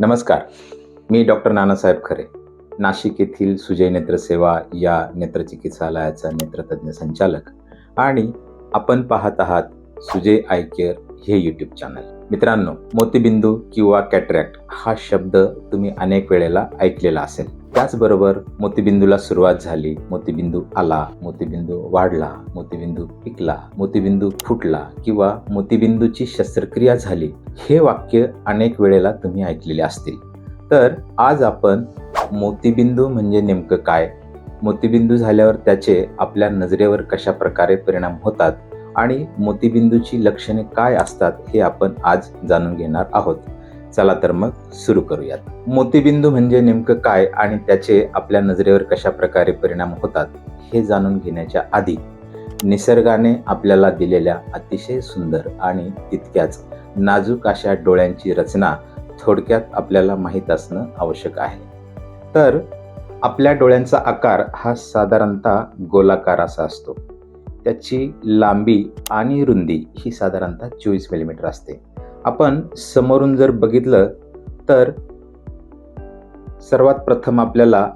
नमस्कार. मी डॉक्टर नानासाहेब खरे. नाशिक येथील सुजय नेत्रसेवा या नेत्रचिकित्सालयाचा नेत्रतज्ञ संचालक आणि आपण पाहत आहात सुजय आय केअर हे यूट्यूब चॅनल मित्रांनो मोतीबिंदू किंवा कॅटरॅक्ट हा शब्द तुम्ही अनेक वेळेला ऐकलेला असेल. त्याचबरोबर मोतीबिंदूला सुरुवात झाली मोतीबिंदू आला मोतीबिंदू वाढला मोतीबिंदू पिकला मोतीबिंदू फुटला किंवा मोतीबिंदूची शस्त्रक्रिया झाली हे वाक्य अनेक वेळेला तुम्ही ऐकलेले असतील. तर आज आपण मोतीबिंदू म्हणजे नेमकं काय? मोतीबिंदू झाल्यावर त्याचे आपल्या नजरेवर कशा प्रकारे परिणाम होतात? आणि मोतीबिंदूची लक्षणे काय असतात हे आपण आज जाणून घेणार आहोत. चला तर मग सुरू करूयात. मोतीबिंदू म्हणजे नेमकं काय आणि त्याचे आपल्या नजरेवर कशा प्रकारे परिणाम होतात हे जाणून घेण्याच्या आधी निसर्गाने आपल्याला दिलेल्या अतिशय सुंदर आणि तितक्याच नाजूक अशा डोळ्यांची रचना थोडक्यात आपल्याला माहीत असणं आवश्यक आहे. तर आपल्या डोळ्यांचा आकार हा साधारणतः गोलाकार असा असतो. त्याची लांबी आणि रुंदी ही साधारणतः चोवीस मिलीमीटर असते. आपण समोरून जर बघितलं तर सर्वात प्रथम आपल्याला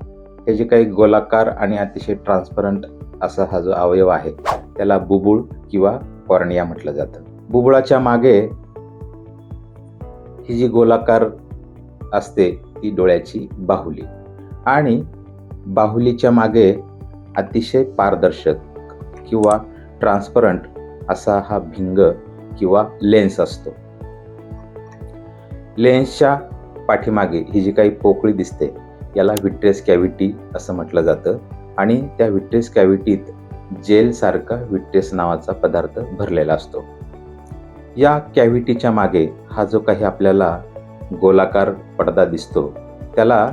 हे जे काही गोलाकार आणि अतिशय ट्रान्सपरंट असा हा जो अवयव आहे त्याला बुबुळ किंवा कॉर्निया म्हटलं जातं. बुबुळाच्या मागे ही जी गोलाकार असते ती डोळ्याची बाहुली. आणि बाहुलीच्या मागे अतिशय पारदर्शक किंवा ट्रान्सपरंट असा हा भिंग किंवा लेन्स असतो. लेन्सच्या पाठीमागे ही जी काही पोकळी दिसते याला विट्रेस कॅव्हिटी असं म्हटलं जातं आणि त्या विट्रेस कॅव्हिटीत जेलसारखा विट्रेस नावाचा पदार्थ भरलेला असतो. या कॅव्हिटीच्या मागे हा जो काही आपल्याला गोलाकार पडदा दिसतो त्याला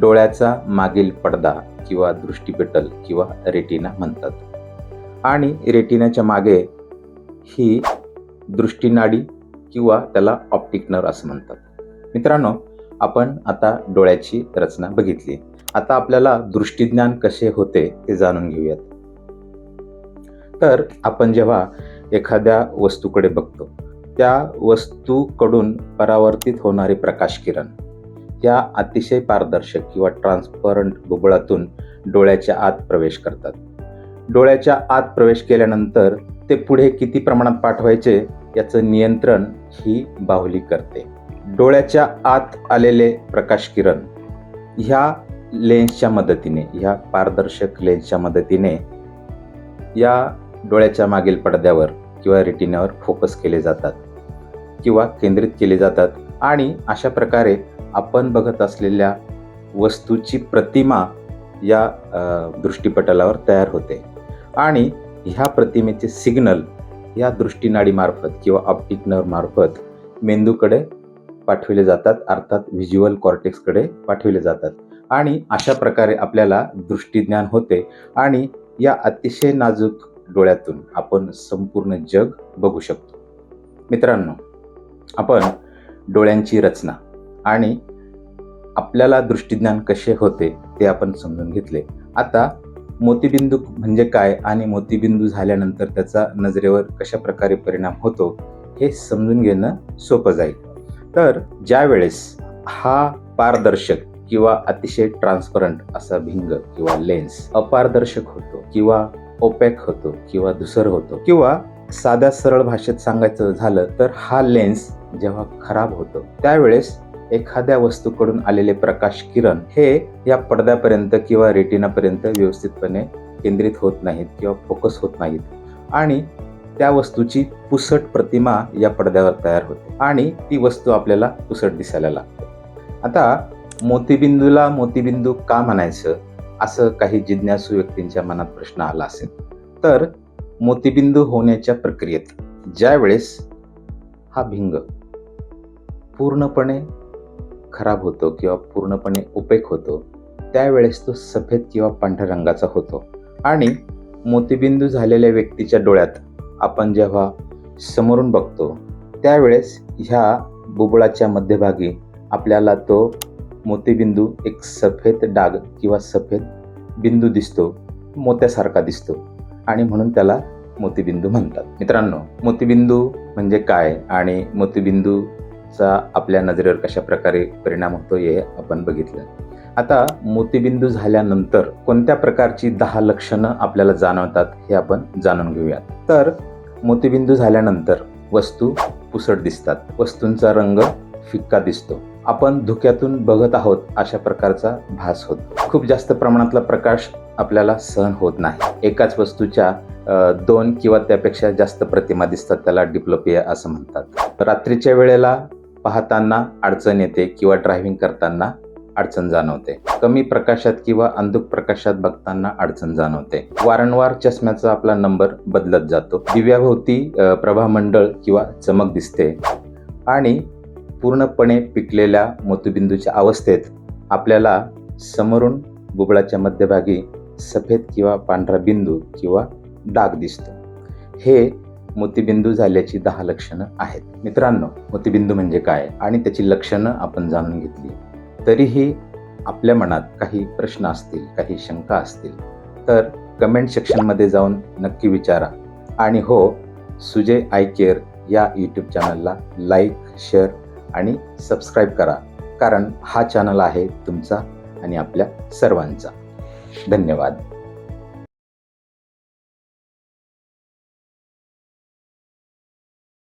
डोळ्याचा मागील पडदा किंवा दृष्टीपटल किंवा रेटिना म्हणतात. आणि रेटिनाच्या मागे ही दृष्टीनाडी किंवा त्याला ऑप्टिक नर्व असं म्हणतात. मित्रांनो आपण आता डोळ्याची रचना बघितली. आता आपल्याला दृष्टीज्ञान कसे होते ते जाणून घेऊयात. तर आपण जेव्हा एखाद्या वस्तूकडे बघतो त्या वस्तूकडून परावर्तित होणारे प्रकाश किरण या अतिशय पारदर्शक किंवा ट्रान्सपरंट बुबळातून डोळ्याच्या आत प्रवेश करतात. डोळ्याच्या आत प्रवेश केल्यानंतर ते पुढे किती प्रमाणात पाठवायचे याचं नियंत्रण ही बाहुली करते. डोळ्याच्या आत आलेले प्रकाश किरण ह्या लेन्सच्या मदतीने ह्या पारदर्शक लेन्सच्या मदतीने या डोळ्याच्या मागील पडद्यावर किंवा रेटिनावर फोकस केले जातात किंवा केंद्रित केले जातात आणि अशा प्रकारे आपण बघत असलेल्या वस्तूची प्रतिमा या दृष्टीपटलावर तयार होते. आणि ह्या प्रतिमेचे सिग्नल या दृष्टीनाडीमार्फत किंवा ऑप्टिक नर्वमार्फत मेंदूकडे पाठविले जातात अर्थात व्हिज्युअल कॉर्टेक्सकडे पाठविले जातात. आणि अशा प्रकारे आपल्याला दृष्टीज्ञान होते आणि या अतिशय नाजूक डोळ्यातून आपण संपूर्ण जग बघू शकतो. मित्रांनो आपण डोळ्यांची रचना आणि आपल्याला दृष्टीज्ञान कसे होते ते आपण समजून घेतले. आता मोतीबिंदू म्हणजे काय आणि मोतीबिंदू झाल्यानंतर त्याचा नजरेवर कशा प्रकारे परिणाम होतो हे समजून घेणं सोपं जाईल. तर ज्या वेळेस हा पारदर्शक किंवा अतिशय ट्रान्सपरंट असा भिंग किंवा लेन्स अपारदर्शक होतो किंवा ओपॅक होतो किंवा धुसर होतो किंवा साध्या सरळ भाषेत सांगायचं झालं तर हा लेन्स जेव्हा खराब होतो त्यावेळेस एखाद्या वस्तूकडून आलेले प्रकाश किरण हे या पडद्यापर्यंत किंवा रेटिनापर्यंत व्यवस्थितपणे केंद्रित होत नाहीत किंवा फोकस होत नाहीत. आणि त्या वस्तूची पुसट प्रतिमा या पडद्यावर तयार होते आणि ती वस्तू आपल्याला पुसट दिसायला लागते. आता मोतीबिंदूला मोतीबिंदू का म्हणायचं? असं काही जिज्ञासू व्यक्तींच्या मनात प्रश्न आला असेल. तर मोतीबिंदू होण्याच्या प्रक्रियेत ज्यावेळेस हा भिंग पूर्णपणे खराब होतो किंवा पूर्णपणे उपेक होतो त्यावेळेस तो सफेद किंवा पांढऱ्या रंगाचा होतो. आणि मोतीबिंदू झालेल्या व्यक्तीच्या डोळ्यात आपण जेव्हा समोरून बघतो त्यावेळेस ह्या बुबळाच्या मध्यभागी आपल्याला तो मोतीबिंदू एक सफेद डाग किंवा सफेद बिंदू दिसतो मोत्यासारखा दिसतो. आणि म्हणून त्याला मोतीबिंदू म्हणतात. मित्रांनो मोतीबिंदू म्हणजे काय? आणि मोतीबिंदू चा आपल्या नजरेवर कशा प्रकारे परिणाम होतो हे आपण बघितलं. आता मोतीबिंदू झाल्यानंतर कोणत्या प्रकारची दहा लक्षणं आपल्याला जाणवतात हे आपण जाणून घेऊयात. तर मोतीबिंदू झाल्यानंतर वस्तू पुसट दिसतात. वस्तूंचा रंग फिक्का दिसतो. आपण धुक्यातून बघत आहोत अशा प्रकारचा भास होतो. खूप जास्त प्रमाणातला प्रकाश आपल्याला सहन होत नाही. एकाच वस्तूच्या दोन किंवा त्यापेक्षा जास्त प्रतिमा दिसतात त्याला डिप्लोपिया असं म्हणतात. रात्रीच्या वेळेला पाहताना अडचण येते किंवा ड्रायव्हिंग करताना अडचण जाणवते. कमी प्रकाशात किंवा अंधुक प्रकाशात बघताना अडचण जाणवते. वारंवार चष्म्याचा आपला नंबर बदलत जातो. दिव्याभोवती प्रभामंडळ किंवा चमक दिसते आणि पूर्णपणे पिकलेल्या मोतीबिंदूच्या अवस्थेत आपल्याला समोरून बुबळाच्या मध्यभागी सफेद किंवा पांढरा बिंदू किंवा डाग दिसतो. हे मोतीबिंदू झाल्याची दहा लक्षणं आहेत. मित्रांनो मोतीबिंदू म्हणजे काय? आणि त्याची लक्षणं आपण जाणून घेतली. तरीही आपल्या मनात काही प्रश्न असतील काही शंका असतील तर कमेंट सेक्शनमध्ये जाऊन नक्की विचारा. आणि हो सुजय आय केअर या यूट्यूब चॅनलला लाईक शेअर आणि सबस्क्राईब करा. कारण हा चॅनल आहे तुमचा आणि आपल्या सर्वांचा. धन्यवाद.